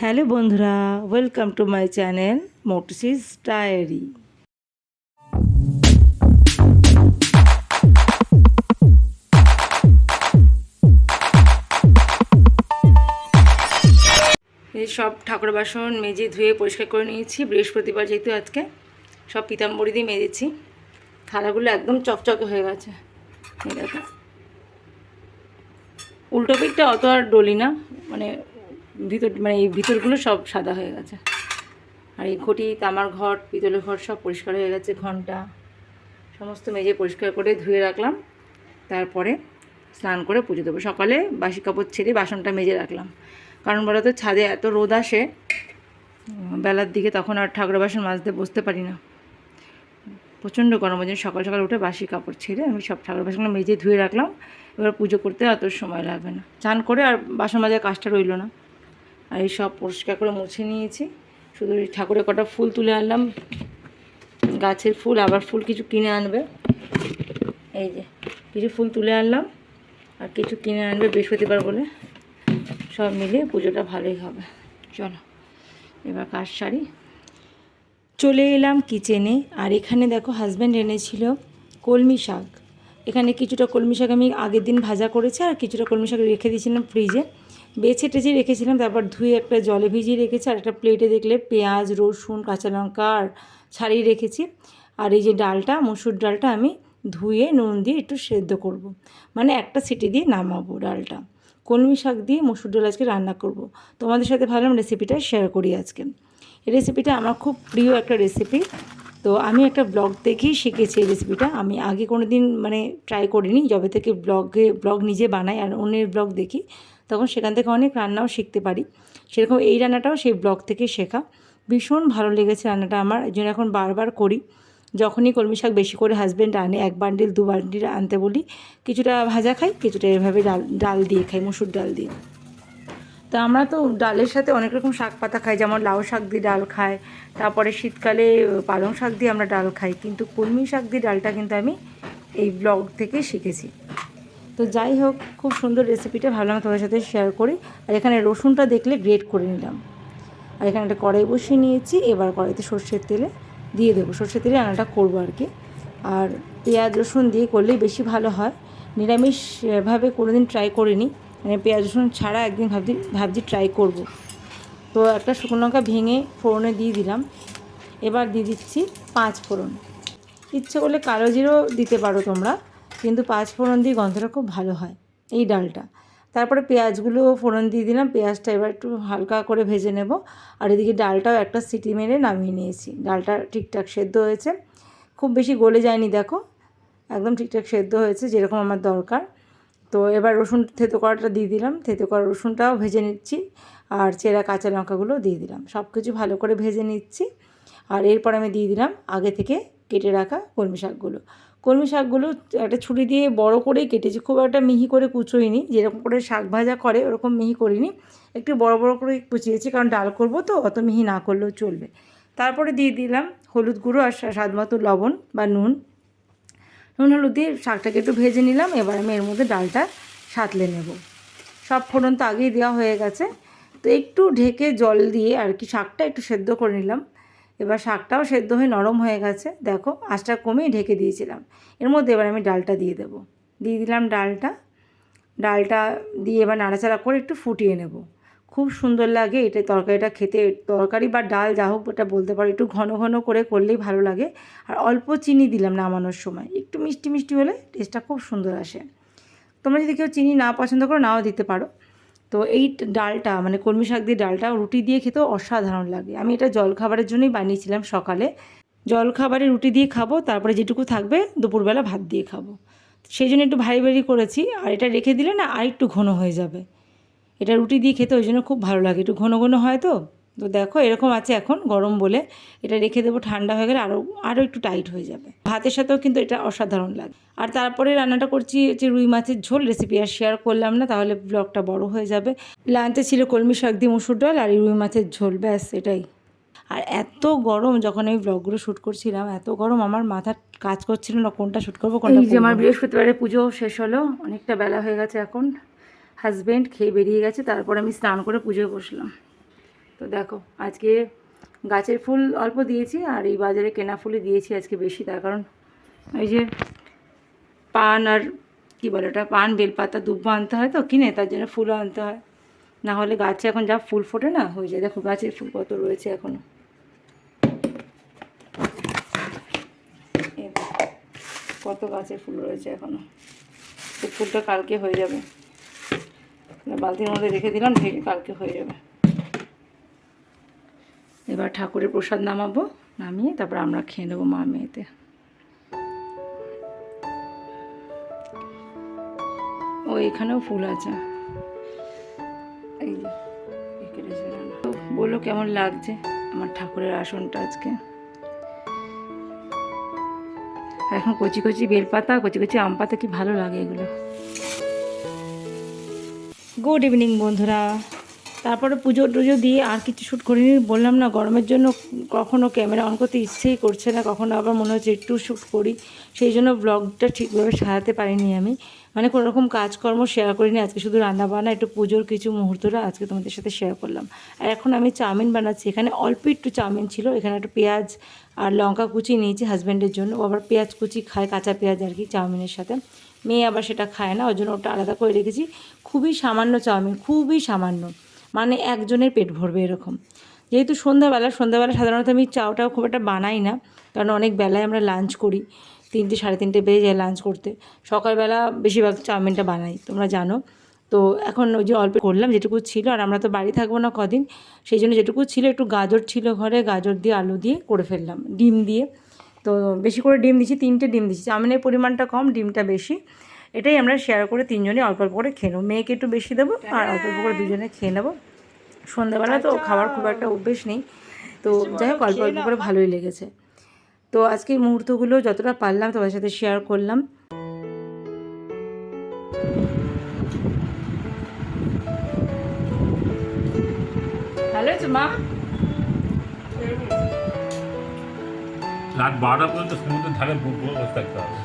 Hello বন্ধুরা welcome to my channel মোটসিস diary সব ঠাকুর বাসন মেজে ধুয়ে পরিষ্কার করে নিয়েছি, বৃহস্পতিবার যেহেতু আজকে, সব পিতাম্বরি দিয়ে মেজেছি। থালাগুলো একদম চকচকে হয়ে গেছে। উল্টো পিঠটা অত আর ডলি না মানে ভিতর মানে এই ভিতরগুলো সব সাদা হয়ে গেছে। আর এই ঘটি তামার ঘট পিতলের ঘট সব পরিষ্কার হয়ে গেছে, ঘণ্টা, সমস্ত মেজে পরিষ্কার করে ধুয়ে রাখলাম। তারপরে স্নান করে পুজো দেবো। সকালে বাসি কাপড় ছেড়ে বাসনটা মেজে রাখলাম। কারণ বলো তো, ছাদে এত রোদ আসে বেলার দিকে তখন আর ঠাকুর বাসন মাজতে বসতে পারি না। প্রচণ্ড গরম, ওই জন্য সকাল সকাল উঠে বাসি কাপড় ছেড়ে আমি সব ঠাকুর বাসনগুলো মেজে ধুয়ে রাখলাম। এবার পুজো করতে অত সময় লাগবে না। চান করে আর বাসন মাজার কাজটা রইল না। আর এই সব পরিষ্কার করে মুছে নিয়েছি। শুধু ঠাকুরের কটা ফুল তুলে আনলাম। গাছের ফুল, আবার ফুল কিছু কিনে আনবে। এই যে, কিছু ফুল তুলে আনলাম। আর কিছু কিনে আনবে বৃহস্পতিবার বলে। সব মিলিয়ে পুজোটা ভালোই হবে। চলো, এবার কাজ সারি। চলে এলাম কিচেনে আর এখানে দেখো হাজব্যান্ড এনেছিল কলমি শাক। এখানে কিছুটা কলমি শাক আমি আগের দিন ভাজা করেছি, আর কিছুটা কলমি শাক রেখে দিয়েছিলাম ফ্রিজে বেছে টেছে রেখেছিলাম, তারপর ধুয়ে একটা জলে ভিজিয়ে রেখেছি, আর একটা প্লেটে দেখলে পেঁয়াজ, রসুন, কাঁচা লঙ্কা, আর ছাড়িয়ে রেখেছি। আর এই যে ডালটা, মসুর ডালটা আমি ধুয়ে নুন দিয়ে একটু সেদ্ধ করব। মানে একটা সিটি দিয়ে নামাবো ডালটা। কলমি শাক দিয়ে মসুর ডাল আজকে রান্না করব। তোমাদের সাথে ভাবলাম রেসিপিটা শেয়ার করি আজকে। এই রেসিপিটা আমার খুব প্রিয় একটা রেসিপি তো আমি একটা ব্লগ দেখেই শিখেছি এই রেসিপিটা আমি আগে কোনো দিন মানে ট্রাই করিনি, যবে থেকে ব্লগে ব্লগ নিজে বানাই আর অন্যের ব্লগ দেখি, তখন সেখান থেকে অনেক রান্নাও শিখতে পারি। সেরকম এই রান্নাটাও সেই ব্লগ থেকে শেখা। ভীষণ ভালো লেগেছে রান্নাটা আমার, এই জন্য এখন বারবার করি। যখনই কলমি শাক বেশি করে হাজব্যান্ড আনে, এক বান্ডিল দু বান্ডিল আনতে বলি, কিছুটা ভাজা খাই, কিছুটা এভাবে ডাল ডাল দিয়ে খাই, মুসুর ডাল দিয়ে। তো আমরা তো ডালের সাথে অনেক রকম শাক পাতা খাই, যেমন লাউ শাক দিয়ে ডাল খাই, তারপরে শীতকালে পালং শাক দিয়ে আমরা ডাল খাই, কিন্তু কলমি শাক দিয়ে ডালটা কিন্তু আমি এই ব্লগ থেকে শিখেছি। তো যাই হোক, খুব সুন্দর রেসিপিটা ভালো ভাবলাম তোমাদের সাথে শেয়ার করি। আর এখানে রসুনটা দেখলে গ্রেট করে নিলাম। আর এখানে একটা কড়াই বসিয়ে নিয়েছি, এবার কড়াইতে সর্ষের তেলে দিয়ে দেবো। সর্ষের তেলে রান্নাটা করব আর কি। আর পেঁয়াজ, রসুন দিয়ে করলেই বেশি ভালো হয়। নিরামিষভাবে কোনোদিন ট্রাই করিনি। মানে পেঁয়াজ রসুন ছাড়া একদিন ভাবছি ভাবছি ট্রাই করব। তো একটা শুকনো লঙ্কা ভেঙে ফোড়নে দিয়ে দিলাম। এবার দিয়ে দিচ্ছি পাঁচ ফোড়ন। ইচ্ছে করলে কালো জিরো দিতে পারো তোমরা, কিন্তু পাঁচ ফোড়ন দিয়ে গন্ধটা খুব ভালো হয় এই ডালটা। তারপরে পেঁয়াজগুলো ফোড়ন দিয়ে দিলাম, পেঁয়াজটা এবার একটু হালকা করে ভেজে নেব। আর এদিকে ডালটাও একটা সিটি মেরে নামিয়ে নিয়েছি। ডালটা ঠিকঠাক সেদ্ধ হয়েছে। খুব বেশি গলে যায়নি, দেখো। একদম ঠিকঠাক সেদ্ধ হয়েছে, যেরকম আমার দরকার। তো এবার রসুন থেতো করাটা দিয়ে দিলাম। থেতো করা রসুনটাও ভেজে নিচ্ছি আর চেরা কাঁচা লঙ্কাগুলো দিয়ে দিলাম। সব কিছু ভালো করে ভেজে নিচ্ছি আর এরপর আমি দিয়ে দিলাম আগে থেকে কেটে রাখা কলমি শাকগুলো। কলমি শাকগুলো একটা ছুরি দিয়ে বড় করেই কেটেছি, খুব একটা মিহি করে কুচোইনি, যেরকম করে শাক ভাজা করে ওরকম মিহি করিনি। একটু বড় বড় করে কুচিয়েছি, কারণ ডাল করব তো, অত মিহি না করলেও চলবে। তারপরে দিয়ে দিলাম হলুদ গুঁড়ো আর স্বাদ মতো লবণ বা নুন। নুন, হলুদ দিয়ে শাকটাকে একটু ভেজে নিলাম। এবার আমি এর মধ্যে ডালটা সাঁতলে নেব। সব ফোড়ন তো আগেই দেওয়া হয়ে গেছে। তো একটু ঢেকে জল দিয়ে আর কি শাকটা একটু সেদ্ধ করে নিলাম। এবার শাকটাও সেদ্ধ হয়ে নরম হয়ে গেছে। দেখো, আঁচটা কমেই ঢেকে দিয়েছিলাম। এর মধ্যে এবার আমি ডালটা দিয়ে দেবো। দিয়ে দিলাম ডালটা। ডালটা দিয়ে এবার নাড়াচাড়া করে একটু ফুটিয়ে নেব। খুব সুন্দর লাগে এটা তরকারিটা খেতে। তরকারি বা ডাল যা হোক ওটা বলতে পারো, একটু ঘন ঘন করে করলেই ভালো লাগে। আর অল্প চিনি দিলাম নামানোর সময়, একটু মিষ্টি মিষ্টি হলে টেস্টটা খুব সুন্দর আসে। তোমরা যদি কেউ চিনি না পছন্দ করো নাও দিতে পারো। তো এই ডালটা মানে কলমি শাক দিয়ে ডালটা রুটি দিয়ে খেতেও অসাধারণ লাগে। আমি এটা জলখাবারের জন্যই বানিয়েছিলাম সকালে। জলখাবারে রুটি দিয়ে খাব, তারপরে যেটুকু থাকবে দুপুরবেলা ভাত দিয়ে খাব। সেই জন্য একটু ভারী ভারী করেছি, আর এটা রেখে দিলে না আর একটু ঘন হয়ে যাবে। এটা রুটি দিয়ে খেতে ওই জন্য খুব ভালো লাগে। একটু ঘন ঘন হয় তো। তো দেখো এরকম আছে এখন গরম বলে। এটা রেখে দেবো ঠান্ডা হয়ে গেলে আরও আরও একটু টাইট হয়ে যাবে। ভাতের সাথেও কিন্তু এটা অসাধারণ লাগে। আর তারপরে রান্নাটা করছি যে রুই মাছের ঝোল রেসিপি আর শেয়ার করলাম না তাহলে ব্লগটা বড় হয়ে যাবে। লাঞ্চে ছিল কলমি শাক দিয়ে মুসুর ডাল আর এই রুই মাছের ঝোল ব্যাস এটাই। আর এত গরম যখন আমি ব্লগগুলো শ্যুট করছিলাম এত গরম আমার মাথা কাজ করছিল না কোনটা শ্যুট করব কোনটা আমার। বৃহস্পতিবারে পুজো শেষ হলো অনেকটা বেলা হয়ে গেছে এখন। হাজব্যান্ড খেয়ে বেরিয়ে গেছে, তারপর আমি স্নান করে পুজো বসলাম। তো দেখো, আজকে গাছের ফুল অল্প দিয়েছি আর এই বাজারে কেনা ফুলই দিয়েছি আজকে বেশি, তার কারণ ওই যে পান আর কী বলে ওটা, পান, বেলপাতা, দুব্বো আনতে হয় তো, কিনে তার জন্য ফুলও আনতে হয়। না হলে গাছে এখন যা ফুল ফোটে না, হয়ে যায়। দেখো গাছের ফুল কত রয়েছে এখনও কত গাছের ফুল রয়েছে এখনও ফুলটা কালকে হয়ে যাবে। বালতির মধ্যে রেখে দিলাম, ঢেকে কালকে হয়ে যাবে। এবার ঠাকুরের প্রসাদ নামাবো, নামিয়ে তারপর আমরা খেয়ে নেব মা মেয়েতে। ও, এখানেও ফুল আছে। এই কেমন লাগছে আমার ঠাকুরের আসনটা আজকে। এখন কচি কচি বেলপাতা, কচি কচি আম পাতা কি ভালো লাগে এগুলো। গুড ইভিনিং বন্ধুরা। তারপরে পুজো টুজো দিয়ে আর কিছু শ্যুট করিনি, বললাম না, গরমের জন্য কখনো ক্যামেরা অন করতে ইচ্ছেই করছে না, কখনো আবার মনে হচ্ছে একটু শ্যুট করি। সেই জন্য ব্লগটা ঠিকভাবে সাজাতে পারিনি আমি। মানে কোনো রকম কাজকর্ম শেয়ার করিনি, আজকে শুধু রান্না বান্না, একটু পুজোর কিছু মুহূর্তটা আজকে তোমাদের সাথে শেয়ার করলাম। আর এখন আমি চাউমিন বানাচ্ছি। এখানে অল্প একটু চাউমিন ছিল, এখানে একটু পেঁয়াজ আর লঙ্কা কুচি নিয়েছি হাজব্যান্ডের জন্য। ও আবার পেঁয়াজ কুচি খায়, কাঁচা পেঁয়াজ আর কি চাউমিনের সাথে। মেয়ে আবার সেটা খায় না ওই জন্য ওটা আলাদা করে রেখেছি। খুবই সামান্য চাউমিন, খুবই সামান্য। মানে একজনের পেট ভরবে এরকম। যেহেতু সন্ধ্যাবেলা সন্ধ্যাবেলা সাধারণত আমি চাওটাও খুব একটা বানাই না, কারণ অনেক বেলায় আমরা লাঞ্চ করি, তিনটে, সাড়ে তিনটে বেজে যায় লাঞ্চ করতে। সকালবেলা বেশিরভাগ চাউমিনটা বানাই, তোমরা জানো। তো এখন ওই যে অল্প করলাম যেটুকু ছিল, আর আমরা তো বাড়ি থাকব না কদিন, সেই জন্য যেটুকু ছিল, একটু গাজর ছিল ঘরে, গাজর দিয়ে আলু দিয়ে করে ফেললাম, ডিম দিয়ে। তো বেশি করে ডিম দিচ্ছি তিনটে ডিম দিচ্ছি। চাউমিনের পরিমাণটা কম ডিমটা বেশি। এটাই আমরা শেয়ার করে তিনজনে অল্প অল্প করে খেয়ে নেব। মেয়েকে একটু বেশি দেবো আর অল্প অল্প করে দুজনে খেয়ে নেব। সন্ধ্যাবেলা তো খাবার খুব একটা অভ্যেস নেই। তো যাই হোক অল্প অল্প করে ভালোই লেগেছে। তো আজকে মুহূর্তগুলো যতটা পারলাম তোমাদের সাথে শেয়ার করলাম। আছে মা রাত বারোটা পর্যন্ত সমুদ্রের ধারে বসে থাকতে হবে।